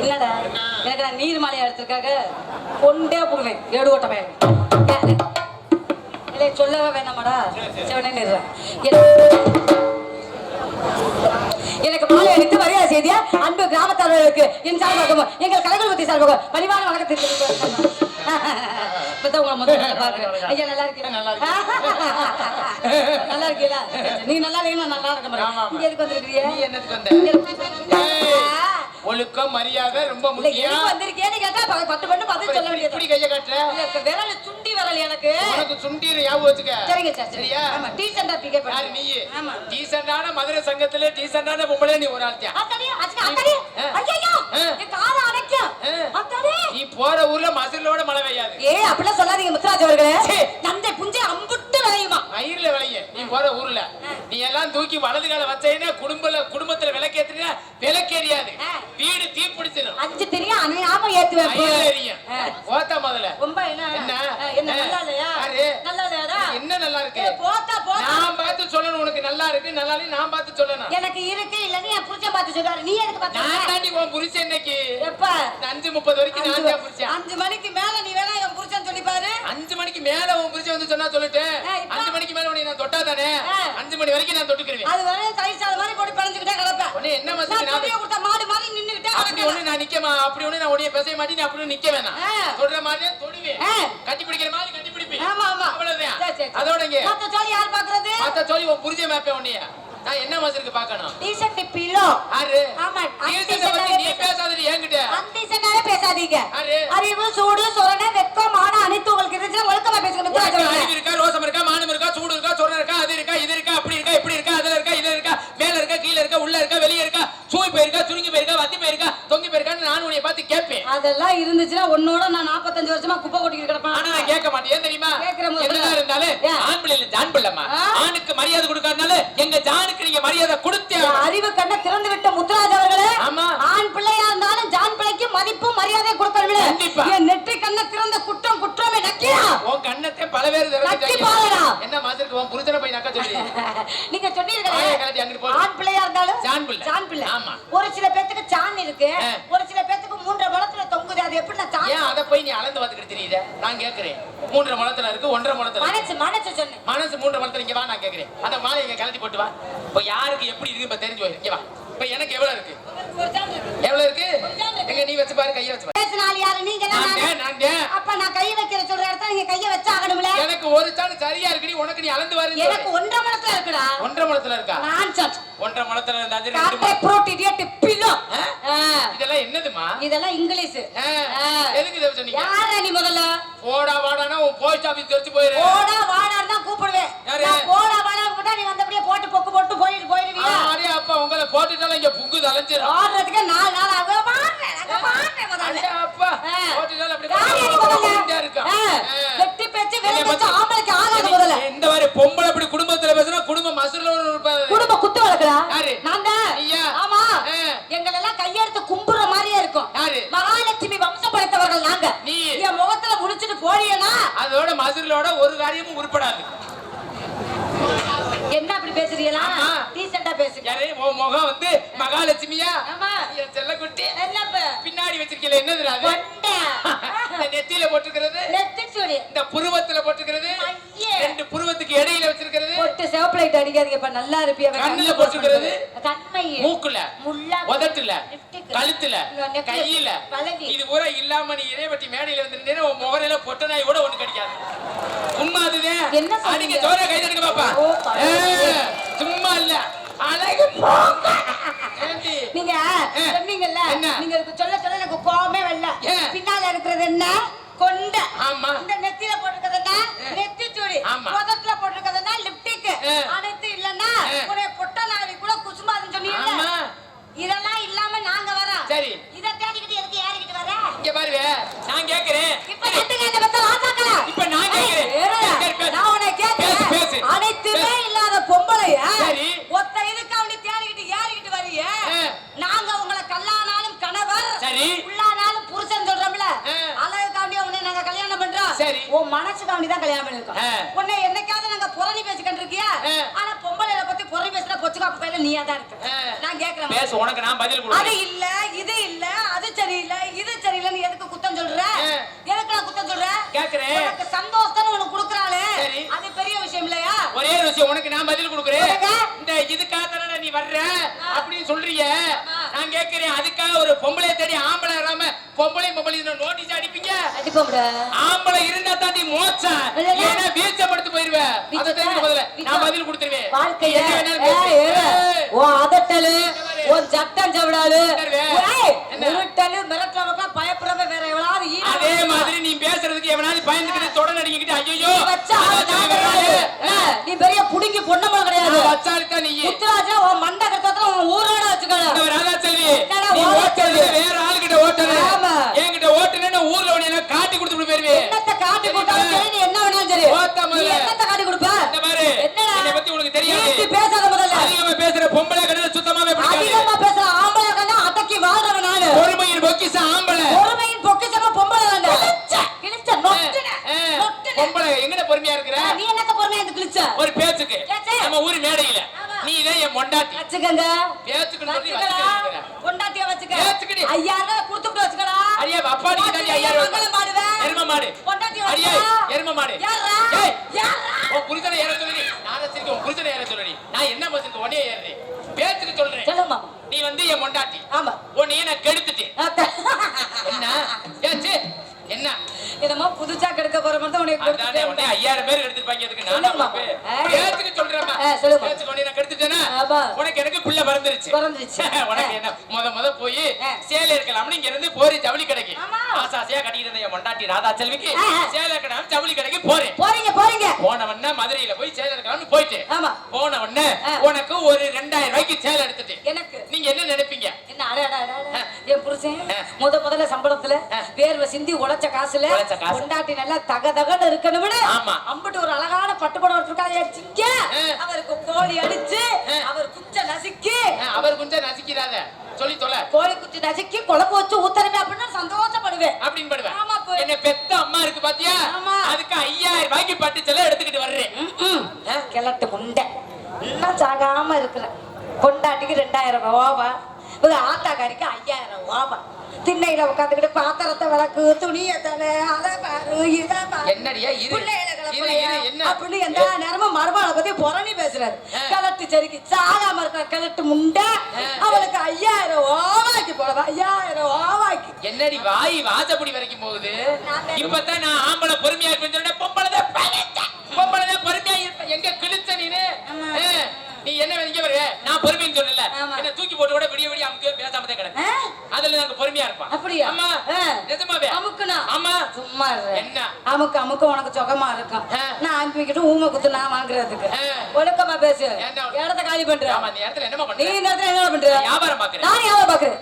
என்னடா? எனக்கு நான் நீர் மாலையா எடுத்திருக்காக கொண்டே போடுவேன் ஏடு ஓட்ட பையன் இல்லை சொல்லவே வேணாமாடா சிவனே நிறுவ எனக்கு மாலை அளித்து மரியாதை செய்தியா? அன்பு கிராமத்தார்களுக்கு என் சார்பாக எங்கள் கலைகுலபதி சார்பாக பணிவான வணக்கத்தை இப்பதான் உங்களை முதல்ல பார்க்கிறேன். ஐயா நல்லா இருக்கீங்களா? நல்லா இருக்கீங்களா? நீ நல்லா இருக்கீங்க நல்லா இருக்க. இங்க எதுக்கு வந்திருக்கிறீங்க? நீ என்னத்துக்கு வந்த? ஏய், ஒழுக்கம் மரியாதை ரொம்ப முக்கியம். ப- பத்து பண்ணு பதில் சொல்ல வேண்டியது இப்படி கைய காட்டுற? விரல் சுண்டி விரல் எனக்கு. உனக்கு சுண்டீர ஞாபகம் வச்சுக்க. சரிங்க சார் சரி சரியா? ஆமா டீசெண்டா பிகே யாரு பண்ணு நீ ஆமா. டீசென்டான மதுரை சங்கத்துல டீசென்டான பொம்பளை நீ ஒரு ஆள்த்தியா. ஐயோ. என் கால நீ போற ஊர்ல மதுரையோட மழை பெய்யாது. ஏ அப்படிலாம் சொல்லாதீங்க முத்துராஜ் அவர்களே. நந்தை புஞ்சை அம்புட்டு விளையுமா? மயிர்ல விளைய. நீ போற ஊர்ல. நீ எல்லாம் தூக்கி வலது கால வச்சேன்னா குடும்பல குடும்பத்துல விளக்கேத்துனா விளக்கேறியாது ஆ. வீடு தீ பிடிச்சிடும் அஞ்சு தெரியும் அணையாம ஏத்துவேன் போ. மயிர்ல எரியும் ஆ. போத்தா முதல்ல ரொம்ப என்ன? என்ன? நல்லா இல்லையா? நல்லா என்ன நல்லா இருக்கு போத்தா போத்தா. நான் பார்த்து சொல்லணும் உனக்கு நல்லா இருக்கு நல்லா இல்லைன்னு நான் பார்த்து சொல்லணும். எனக்கு இருக்கு இல்லன்னு என் புருஷன் பார்த்து சொல்றாரு. நீ எதுக்கு நான் பார்த்து தாண்டி உன் புருஷன் இன்னைக்கு? எப்ப? அஞ்சு முப்பது வரைக்கும் நான் தான் புருஷன். அஞ்சு மணிக்கு மேல நீ வேணா என் புருஷன் சொல்லி பாரு. அஞ்சு மணிக்கு மேல உன் புருஷன் வந்து சொன்னா சொல்லிட்டேன் இப்ப? அஞ்சு மணிக்கு மேல உன்னை நான் தொட்டா தானே. அஞ்சு மணி வரைக்கும் நான் தொட்டுக்கிருவேன். அது வரை தயிர் சாதம் மாதிரி போட்டு பிணைஞ்சுக்கிட்டே கிடப்பேன். உடனே என்ன நான் கொடியை நான் கொடுத்த மாடு மாதிரி நின்னுகிட்டே அப்படி. ஒண்ணு நான் நிக்க மா- அப்படி ஒண்ணு நான் உடைய பேச மாட்டேன் நீ அப்படி ஒண்ணு நிக்க வேணாம். ஆ. சொல்ற மாதிரியே தொடுவேன். கட்டி பிடிக்கிற மாதிரி கட்டி பிடிப்பேன். ஆமா ஆமா. அவ்வளவுதான். அதோட இங்க மத்த யார் பாக்குறது? மத்த உன் புரிஞ்ச மேப்பே உன்னைய நான் என்ன மசிருக்கு பார்க்கணும்? டீசன்ட் யாரு? ஆமா, டீசன்ட்டை பத்தி நீ என்கிட்ட. அன்டீசென்டாவே பேசாதீங்க. யாரு? அறிவு சூடு சொரணை வெக்கம் அதெல்லாம் இருந்துச்சுன்னா உன்னோட நான் 45 வருஷமா குப்பை கொட்டிக்கிட்டு ஆனா கிடப்பேன் நான் கேட்க மாட்டேன் ஏன் தெரியுமா. என்னதான் இருந்தாலும்? ஆண் பிள்ளை இல்ல ஜான் பிள்ளைமா? ஆணுக்கு மரியாதை கொடுக்காதனால எங்க ஜானுக்கு நீங்க மரியாதை கொடுத்தே. அறிவு கண்ண திறந்து விட்ட முத்துராஜ் அவர்களே ஆமா. ஆண் பிள்ளையா இருந்தாலும் ஜான் பிள்ளைக்கு மதிப்பும் மரியாதை கொடுக்கணும் கண்டிப்பா. என் நெற்றி கண்ண திறந்த குற்றம் குற்றமே நக்கியா உன் கண்ணத்தை பல பேர் நக்கி பாருடா. என்ன மாதிரி உன் புருஷனை போய் நக்க சொல்லி நீங்க போடு. ஆண் பிள்ளையா இருந்தாலும் ஜான் பிள்ளை. ஜான் பிள்ளை ஆமா. ஒரு சில பேத்துக்கு சான் இருக்கு. ஒரு சில பேத்துக்கு அது எப்படி நான் ஏன் அதை போய் நீ அளந்து பார்த்துக்கிட்டு தெரியுத? நான் கேட்கிறேன். மூன்றரை முளத்துல இருக்கு ஒன்றரை முளத்துல இருக்கு. மனசு மனசு சொன்னேன் மனசு மூன்றரை முளத்துல இங்க வா நான் கேட்கிறேன். அந்த மாலை இங்க கழட்டி போட்டு வா. இப்ப யாருக்கு எப்படி இருக்கு இப்ப தெரிஞ்சு போயிரு இங்க வா. இப்ப எனக்கு எவ்வளவு இருக்கு. எவ்வளவு இருக்கு. எங்க நீ வச்சு பாரு கைய வச்சு பாரு. யாரு? நீங்க. அப்ப நான் கை வைக்கிற சொல்ற இடத்துல நீங்க கைய வச்சு ஆகணும்ல? எனக்கு ஒரு சாண் சரியா இருக்குடி உனக்கு நீ அளந்து பாரு எனக்கு ஒன்றரை முளத்துல இருக்குடா. ஒன்றரை முளத்துல இருக்கா? நான் ஒன்றரை முளத்துல இருந்தா ஆ? இதெல்லாம் என்னதுமா இதெல்லாம் இங்கிலீஷ். எதுக்கு இதை சொன்னீங்க? யாரா நீ முதல்ல? போடா வாடானா உன் போஸ்ட் ஆபீஸ் தெரிச்சு போயிரு. போடா வாடான்னு தான் கூப்பிடுவேன்? நான் போடா வாடா கூப்பிட்டா நீ வந்தபடியே போட்டு பொக்கு போட்டு போயிட்டு போயிருவியா ஆடி அப்பா உங்களை போட்டுட்டாலும் இங்க புங்கு தலைஞ்சிரும் ஆடுறதுக்கு நாலு நாள் ஆகும் பாடுறேன் நாங்க பாடுறேன் முதல்ல அடே அப்பா ஆ. போட்டுட்டாலும் அப்படி யார் நீ முதல்ல புகுந்தா வெட்டி பேச்சு விலை பேச்சு ஆம்பளைக்கு ஆகாது முதல்ல. இந்த மாதிரி பொம்பளை இப்படி குடும்பத்துல பேசுனா குடும்பம் மசுல இருப்பாரு குடும்ப குத்து வளர்க்கறா? நான் தான்? ஆமா. ஆ. எங்களெல்லாம் கையெடுத்து கும்புற மாதிரியே இருக்கும். யாரு? மகாலட்சுமி வம்சம் படைத்தவர்கள் நாங்க. நீ. என் முகத்துல முடிச்சிட்டு போறியனா? அதோட மசுரோட ஒரு காரியமும் உருப்படாது. என்ன அப்படி பேசுறீங்களா. டீசெண்டா பேசுங்க. முகம் வந்து மகாலட்சுமியா? ஆமா. என் செல்லக்குட்டி என்னப்ப பின்னாடி வச்சிருக்கல என்னதுடா அது கொண்டை இந்த நெத்தியில போட்டுக்கிறது நெத்தி சுடி இந்த புருவத்துல போட்டுக்கிறது. ரெண்டு புருவத்துக்கு இடையில வச்சிருக்கிறது போட்டு சிவப்பு லைட் அடிக்காதீங்க இப்ப நல்லா இருப்பிய கண்ணுல போட்டுக்கிறது. கண்மை மூக்குல முள்ளா உதட்டுல. கழுத்துல கையில. இது பூரா இல்லாம நீ இறைவட்டி மேடையில வந்திருந்தேன்னா உன் முகரையில பொட்ட நாய் கூட ஒண்ணு கடிக்காது உண்மை அதுதான் என்ன? அடிங்க ஜோரா கை தட்டுங்க பாப்பா சும்மா இல்ல அழகு? நீங்க. சொன்னீங்கல்ல? நீங்க சொல்ல சொல்ல எனக்கு கோவமே வரல? பின்னால இருக்கிறது என்ன கொண்ட ஆமா. இந்த நெத்தியில போட்டிருக்கிறதுனா நெத்தி சுடி ஆமா. புதத்துல போட்டிருக்கிறதுனா லிப்டிக் ஆ. அனைத்து இல்லன்னா ஆ. உடைய பொட்ட நாவி கூட குசுமாதுன்னு சொன்னீங்கல்ல ஆமா இதெல்லாம் இல்லாம நாங்க வரோம் சரி. இத தேடிக்கிட்டு எதுக்கு ஏறிக்கிட்டு வர இங்க பாருங்க நான் கேக்குறேன் இப்ப நட்டுங்க இந்த பத்த வாசாக்கல இப்ப நான் கேக்குறேன். சரி, பேசு. நான் உன்னை பேசு, கேட்கிறேன் பேசு. அனைத்துமே பேசு. இல்லாத பொம்பளைய சரி. ஒத்த இதுக்கு அப்படி தேடிக்கிட்டு ஏறிக்கிட்டு வரிய ஆ. நாங்க உங்களை கல்லானாலும் கணவர் சரி. உள்ளானாலும் புருஷன் சொல்றோம்ல ஆ. அழகுக்காண்டி உன்னை நாங்க கல்யாணம் பண்றோம் சரி. உன் மனசுக்காண்டி தான் கல்யாணம் பண்ணிருக்கோம் ஆ. உன்னை என்னைக்காவது நாங்க புரணி பேசிக்கிட்டு இருக்கியா ஆ. ஆனா பொம்பளைல பத்தி புரணி பேசினா பொச்சுக்காப்பு பையில நீயா தான் இருக்க ஆ. நான் கேக்குறேன் பேசு உனக்கு நான் பதில் அது கொடுக்கிறேன் இல்ல இது இல்ல அது சரி உனக்கு சந்தோஷத்தை உனக்கு கொடுக்குறாளே சரி. அது பெரிய விஷயம் இல்லையா ஒரே ஒரு விஷயம் உனக்கு நான் பதில் கொடுக்குறேன் சொல்லுங்க. இந்த இதுக்காக தானே நீ வர்ற அப்படின்னு சொல்றீங்க. நான் கேட்கிறேன் அதுக்காக ஒரு பொம்பளை தேடி ஆம்பளை வராம பொம்பளை பொம்பளை நோட்டீஸ் அடிப்பீங்க ஆம்பளை இருந்தா தாண்டி மோச்சா. ஏன்னா வீழ்ச்சப்படுத்து போயிருவேன் அதை தெரிஞ்சு முதல்ல நான் பதில் கொடுத்துருவேன். ஏய். உன் அதட்டலு சட்டம் சவடாலு உட்காருவே. ஏய், என்ன? உருட்டலு மிரட்டலுக்கெல்லாம் பயப்படுறவ வேற எவ்வளவு ஈ அதே மாதிரி நீ பேசுறதுக்கு எவனாவது பயந்துக்கிட்டு தொடர் அடிக்கிட்டு ஐயோ நீ பெரிய புடுங்கி பொண்ணமல கிடையாது. வச்சாலித்தான் நீ. முத்துராஜா உன் மண்ட கட்டத்துல உன் ஊரோட வச்சுக்கணும் ராதாச்செல்வி நீ வேற ஆளுகிட்ட ஓட்டுறது ஆமா. என்கிட்ட ஓட்டுனேன்னு ஊர்ல உன்னை எல்லாம் காட்டி கொடுத்துட்டு போயிருவேன் என்னத்த காட்டி கொடுத்தாலும் நீ என்ன வேணாலும் சரி. நீ முதல்ல. என்னத்த காட்டி கொடுப்ப? இந்த பாரு என்னடா? என்னை பத்தி உனக்கு தெரியாது. பேசாத முதல்ல. அதிகமா பேசுற பொம்பளை கிடையாது சுத்தமாவே பிடிக்காது அதிகமா பேசுற ஆம்பளை கண்ணா அடக்கி வாழ்றவன் நானு பொறுமையின் பொக்கிச ஆம்பளை பொறுமையின் பொக்கிஷமா பொம்பளை வேண்டாம் கிழிச்ச நொட்டுன ஆ, நொட்டுன பொம்பளை எங்கட பொறுமையா இருக்கிற நீ என்னத்த பொறுமையா இந்த கிழிச்ச ஒரு பேச்சுக்கு பேச்சு. நம்ம ஊர் மேடையில. நீ தான் என் மொண்டாட்டி வச்சுக்கங்க. பொண்டாட்டிய வச்சுக்க. பேச்சுக்கிடி. ஐயாயிரம் கொடுத்துட்டு வச்சுக்கடா. அடியே அப்பாடிக்கு தாண்டி ஐயாயிரம் மங்களம் பாடுவேன் எரும மாடு. பொண்டாட்டி அடியே எரும மாடு. யாரா ஏய். யாரா உன் புருஷனை ஏற சொல்லி நான் வச்சிருக்கேன் உன் புருஷனை ஏற சொல்லி நான் என்ன வச்சிருக்கேன் உடனே ஏறுறேன்? பேச்சுக்கு சொல்றேன். நீ வந்து என் மொண்டாட்டி ஆமா. உன்னையே நான் கெடுத்துட்டேன். என்ன? பேச்சு என்ன? என்னமோ புதுசா கெடுக்க போற மாதிரி தான் உனக்கு. ஐயாயிரம் பேர் எடுத்துருப்பாங்க அதுக்கு. பேச்சுக்கு. பேச்சுக்கு நான் கெடுத்துட்டேனா ஆமா. உனக்கு எனக்கு பிள்ளை பிறந்துருச்சு பிறந்துருச்சு. உனக்கு என்ன முத முத போய் ஆ. சேலை இருக்கலாம்னு இங்க இருந்து போறி ஜவுளி கடைக்கு ஆமா. ஆசை ஆசையா கட்டிட்டு இருந்த என் மொண்டாட்டி ராதா செல்விக்கு. சேலை இருக்கலாம் ஜவுளி கடைக்கு போறேன் போறீங்க போறீங்க போன உடனே மதுரையில போய் சேலை இருக்கலாம்னு போயிட்டு ஆமா போன உடனே ஆ. உனக்கு ஒரு ரெண்டாயிரம் ரூபாய்க்கு சேலை எடுத்துட்டு எனக்கு நீங்க என்ன நினைப்பீங்க என் புருஷன். முத முதல்ல சம்பளத்துல. வேர்வை சிந்தி உழைச்ச காசுல. கொண்டாட்டி நல்லா தக தகன்னு இருக்கணும்னு. அம்பிட்டு ஒரு அழகான பட்டுப்படம் எடுத்திருக்காங்க சிங்க ஆ. அவருக்கு கோழி அடிச்சு. அவர் குச்ச நசுக்கி அவர் கொஞ்சம் நசிக்கிறாத சொல்லி தொலை கோழி குச்சி நசுக்கி குழம்பு வச்சு ஊத்தணுமே அப்படின்னு சந்தோஷப்படுவேன் அப்படின்னு படுவேன் ஆமா. என்ன பெத்த அம்மா இருக்கு பாத்தியா ஆமா. அதுக்கு ஐயாயிரம் ரூபாய்க்கு பட்டு செல்ல எடுத்துக்கிட்டு வர்றேன் ம்ம். கிழட்டு முண்டை இன்னும் சாகாம இருக்கிறேன் கொண்டாட்டிக்கு ரெண்டாயிரம் ரூபாவா இவங்க ஆத்தாக்காரிக்கு ஐயாயிரம் ரூபாவா திண்ணையில உட்காந்துக்கிட்டு பாத்திரத்தை விளக்கு துணியை தலை அதை பாரு இதை பாரு. என்னடியா அப்படின்னு எந்த நேரமும் மருமகளை பத்தி புரணி பேசுறாரு. கிழட்டு சரிக்கு சாகாம இருக்க கிழட்டு முண்டை. அவளுக்கு ஐயாயிரம் ஓவாக்கி போடுவா. ஐயாயிரம் ஓவாக்கி. என்னடி வாய் வாசப்படி வரைக்கும் போகுது? இப்பதான் நான் ஆம்பளை பொறுமையா இருப்பேன் பொம்பளை தான் தான் பொறுமையா இருப்பேன் எங்க. ஆ, நீ என்ன இங்க நான் பொறுமைன்னு சொல்லல ஆமா. என்ன தூக்கி போட்டு கூட விடிய விடிய அமுக்கவே பேசாம தான் கிடக்கு? அதுல நாங்க பொறுமையா இருப்பான் அப்படியா ஆ. நிஜமாவே அமுக்குனா ஆமா சும்மா இரு. என்ன? அமுக்கு அமுக்கு உனக்கு சுகமா இருக்கும். நான் அனுப்பிக்கிட்டு ஊமை குத்து நான் வாங்குறதுக்கு. ஒழுக்கமா பேசு? இடத்த காலி பண்ற ஆமா இந்த இடத்துல என்னமா நீ பண்ற இந்த இடத்துல என்ன பண்ற வியாபாரம் பாக்குறேன் நான் யாவை பாக்குறேன்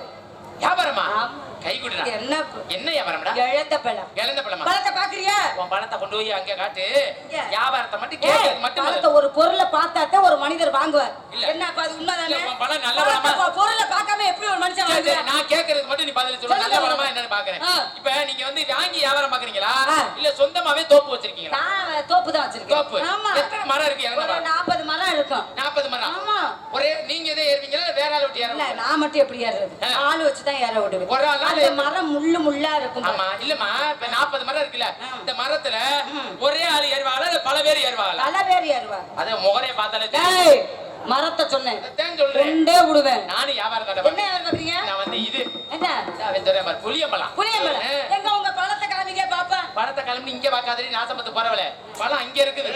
வியாபாரமா ஆமா. கை குடுறா என்ன என்ன வியாபாரம்டா இழந்த பழம். இழந்த பழமா? பழத்தை பாக்குறியா? உன் பணத்தை கொண்டு போய் அங்க காட்டு. வியாபாரத்தை மட்டும் கேட்கறது மட்டும் பழத்தை ஒரு பொருளை பார்த்தாத்தான் ஒரு மனிதர் வாங்குவார். இல்ல. என்ன அது உண்மைதானே? உன் பழம் நல்ல பழத்தை பழமா? பொருளை பார்க்காம எப்படி ஒரு மனுஷன் வாங்குவார்? நான் கேட்கறதுக்கு மட்டும் நீ பதில் சொல்லு. நல்ல. பழமா என்னன்னு பாக்குறேன். இப்ப நீங்க வந்து வாங்கி வியாபாரம் பாக்குறீங்களா. இல்ல சொந்தமாவே தோப்பு வச்சிருக்கீங்களா? தோப்பு தான் வச்சிருக்கேன். தோப்பு. ஆமா. எத்தனை மரம் இருக்கு? இறந்த ஒரு மரம்? நாற்பது மரம் இருக்கும். நாற்பது மரம். ஆமா. ஒரே நீங்க எதை ஏறுவீங்களா இல்ல வேற ஆள் விட்டு இல்ல ஏற நான் மட்டும் எப்படி ஏறுறது? ஆ. ஆள் வச்சுதான் ஏற விடுவேன். ஒரு ஆளா அந்த மரம் முள்ளு முள்ளா இருக்கும் ஆமா இல்லம்மா இப்ப நாற்பது மரம் இருக்குல்ல ஆ. இந்த மரத்துல ஒரே ஆள் ஏறுவாங்களா இல்ல பல பேர் ஏறுவாங்களா பல பேர் அத பார்த்தாலே. டேய் மரத்தை சொன்னேன். ரெண்டே விடுவேன். நானும் வியாபாரம் என்ன ஏறு பாக்குறீங்க நான் வந்து இது. என்ன? அவன் சொல்றேன் பாரு, புளியம்பழம். புளியம்பழம். எங்க உங்க பழத்தை காமிங்க பாப்பா? பழத்தை கிளம்பி இங்க பாக்காதடி நாசமத்து பரவல பழம் அங்க இருக்குது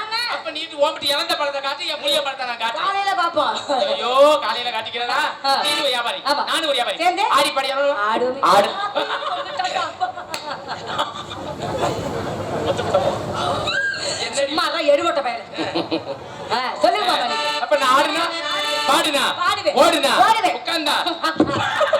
ஆமா. அப்ப நீ ஓம்பிட்டு இறந்த பழத்தை காட்டி என் புளிய பழத்தை நான் காட்டுறேன். காலையில பாப்போம். ஐயோ காலையில காட்டிக்கிறதா. நீ வியாபாரி. நானும் ஒரு வியாபாரி. சேர்ந்து? ஆடி பாடி ஆடு. தான் எடுபட்ட பையன் ஆ, சொல்லுங்க. அப்ப நான் ஆடுனா? பாடுனா. ஓடுனா. உட்கார்ந்தா?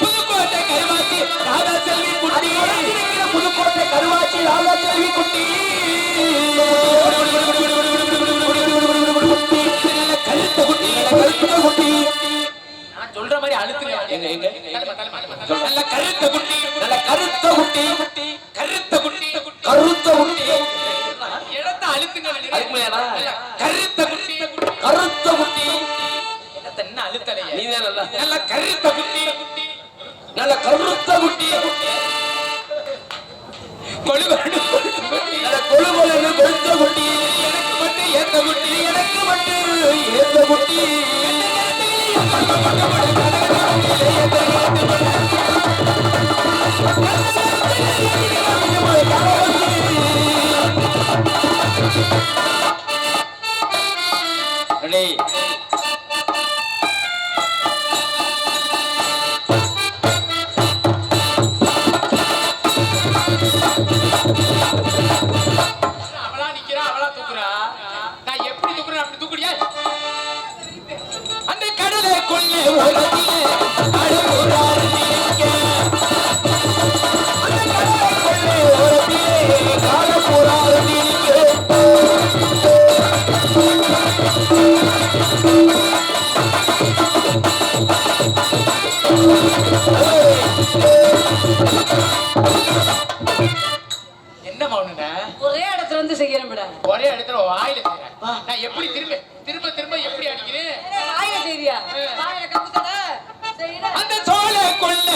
புதுக்கோட்டை கருவாச்சி ராதா செல்வி குட்டி புதுக்கோட்டை கருவாச்சி ராதா செல்வி குட்டி கழுத்த குட்டி கழுத்த குட்டி நான் சொல்ற மாதிரி அழுத்துங்க நல்ல கருத்த குட்டி நல்ல கருத்த குட்டி கொழுகொண்டு நல்ல கொழுகொழுன்னு கொழுத்த குட்டி எனக்கு மட்டும் ஏத்த குட்டி எனக்கு மட்டும் ஏத்த குட்டி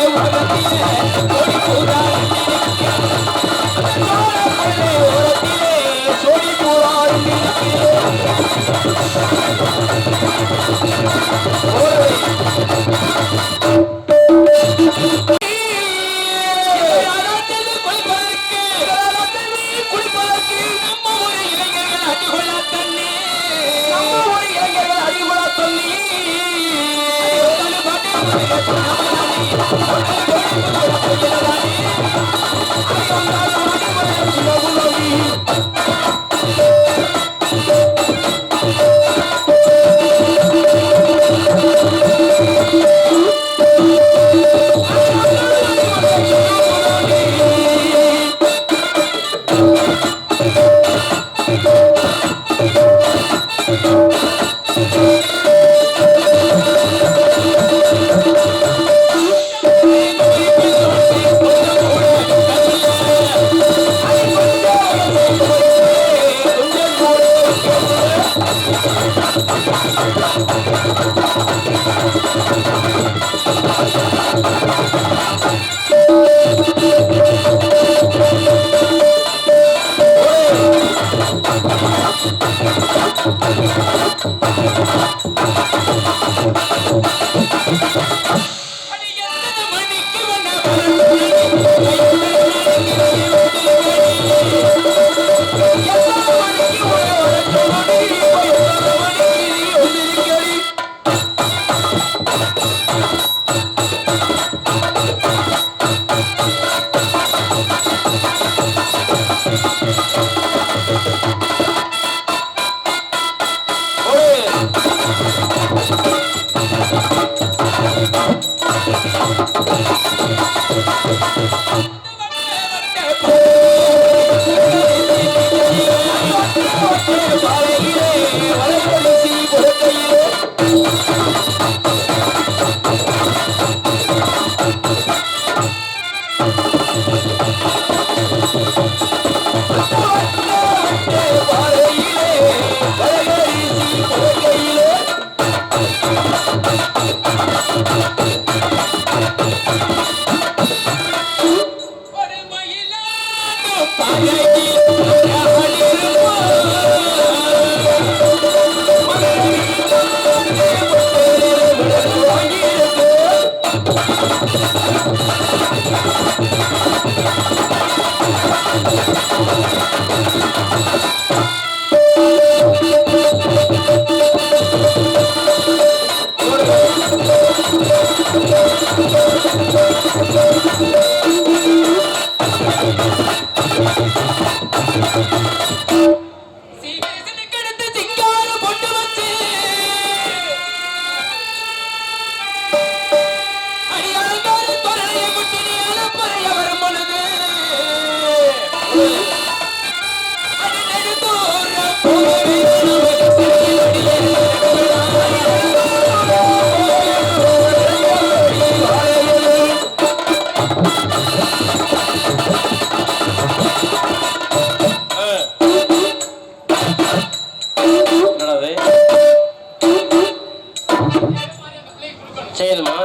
உலகத்திலே கொடி கூடாது মা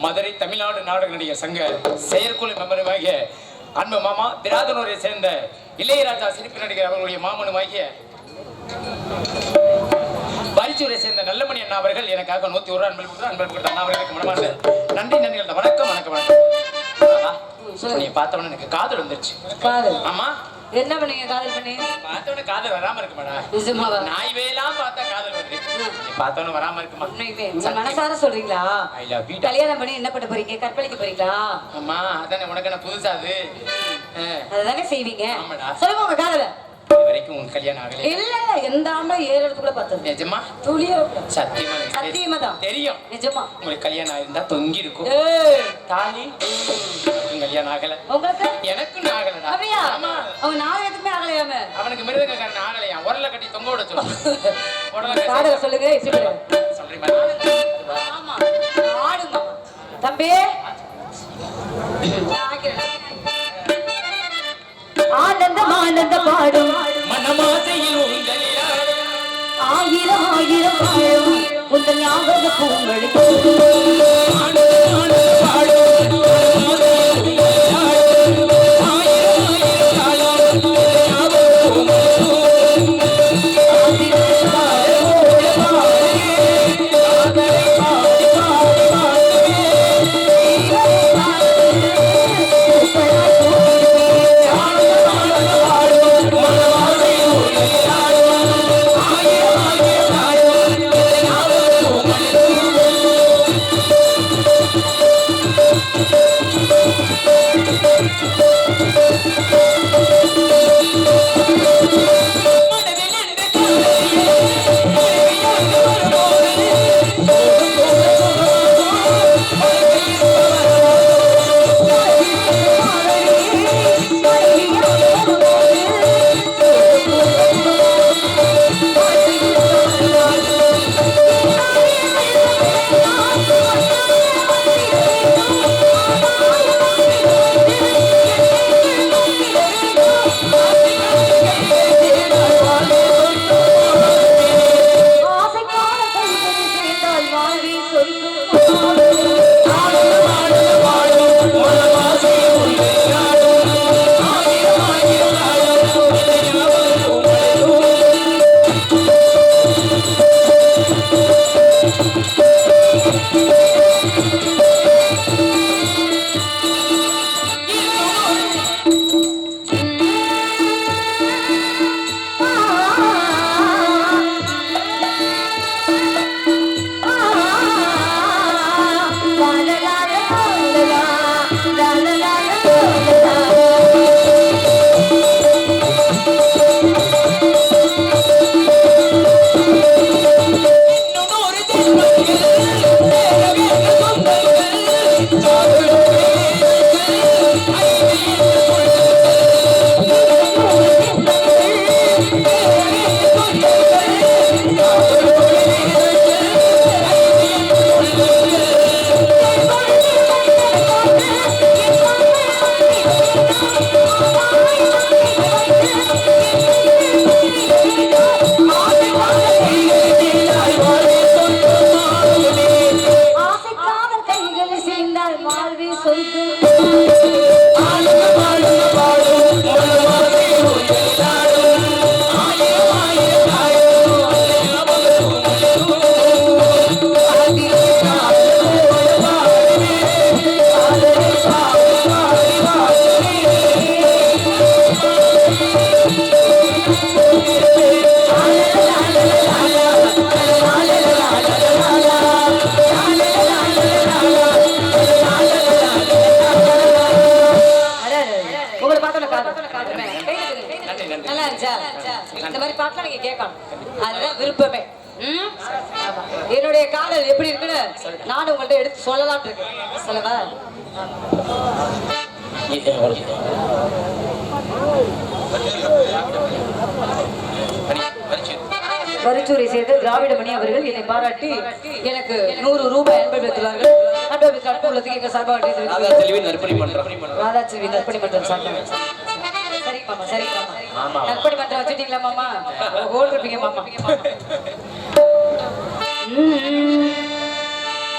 மதுரை தமிழ்நாடு நாடக நடிகர் சங்க செயற்குழு மெம்பருமாகிய அன்பு மாமா திராதனூரை சேர்ந்த இளையராஜா சிரிப்பு நடிகர் அவர்களுடைய மாமனுமாகிய பரிச்சூரை சேர்ந்த நல்லமணி அண்ணா அவர்கள் எனக்காக நூத்தி ஒரு அன்பல் கொடுத்து அன்பல் கொடுத்த அண்ணா அவர்களுக்கு மனமார்ந்த நன்றி நன்றிகள். வணக்கம் வணக்கம் வணக்கம். ஆஹா, சொல்லுங்க. நீ பார்த்தவன எனக்கு காதல் வந்துருச்சு. காதல்? ஆமா. என்ன பண்ணீங்க? காதல் பண்ணி பார்த்தவன காதல் வராம இருக்குமாடா நிஜமாவா? நாய் வேலாம் பார்த்தா காதல் வருது. பார்த்தவன வராம இருக்குமா? உண்மையுமே. மனசார சொல்றீங்களா? ஐ லவ் யூ கல்யாணம் பண்ணி என்ன பண்ண போறீங்க? கற்பழிக்க போறீங்களா? அம்மா அதானே. உனக்கு என்ன புதுசா அது? அதுதானே செய்வீங்க. ஆமாடா. சொல்லுங்க உங்க காதல. வரைக்கும் உன் கல்யாணம் ஆகல இல்ல இல்ல எந்த ஆம்பளை பார்த்தது? நிஜமா? துளிய சத்தியமா எனக்கு. சத்தியமா தான் தெரியும். நிஜமா. உங்களுக்கு கல்யாணம் ஆயிருந்தா தொங்கி இருக்கும் தாலி. கல்யாணம் ஆகல. உங்களுக்கு? எனக்கும் ஆகலடா. அப்படியா ஆமா. அவன் நாகத்துக்குமே ஆகலையாம அவனுக்கு மிருதங்கக்காரன் ஆகலையா? உரல கட்டி தொங்க விட சொல்லு. உடல கட்டி. சொல்லுங்க. சொல்றேன் ஆமா ஆடு மாமா தம்பி. ஆனந்தம் ஆனந்த பாடும். மனமாசையில் ஆயிரம் ஆயிரம் உங்கள் ஞாபக பூங்கொழி Música நானும் உங்கள்ட்ட எடுத்து சொல்லலாம் இருக்கேன் சொல்லவா? வரிச்சூரை சேர்ந்த திராவிடமணி அவர்கள் என்னை பாராட்டி எனக்கு நூறு ரூபாய் அன்பை வைத்துள்ளார்கள் அன்பை வைத்து அனுப்ப உள்ளதுக்கு எங்க சார்பாக ராதா செல்வி நற்பணி மன்றம். ராதாச்செல்வி நற்பணி மன்றம் சார்பாக சரி மாமா சரி மாமா நற்பணி மன்றம் வச்சுட்டீங்களா மாமா? இருப்பீங்க மாமா.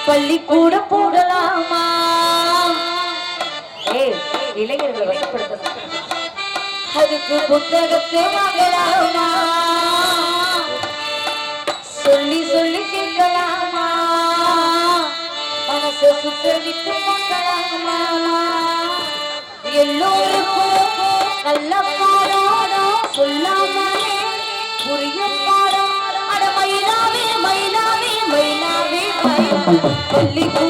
பள்ளிக்கூட போகலாமா ஏய் இளைஞர்களை வசப்படுத்த அதுக்கு புத்தகத்தை வாங்கலாமா? சொல்லி சொல்லி கேட்கலாமா? மனசை சுத்த விட்டு பார்க்கலாமா எல்லோருக்கும் நல்ல பாடம் சொல்லாமலே புரிய பாடம். அட மயிலாவே மயிலாவே மயிலாவே அதுக்கு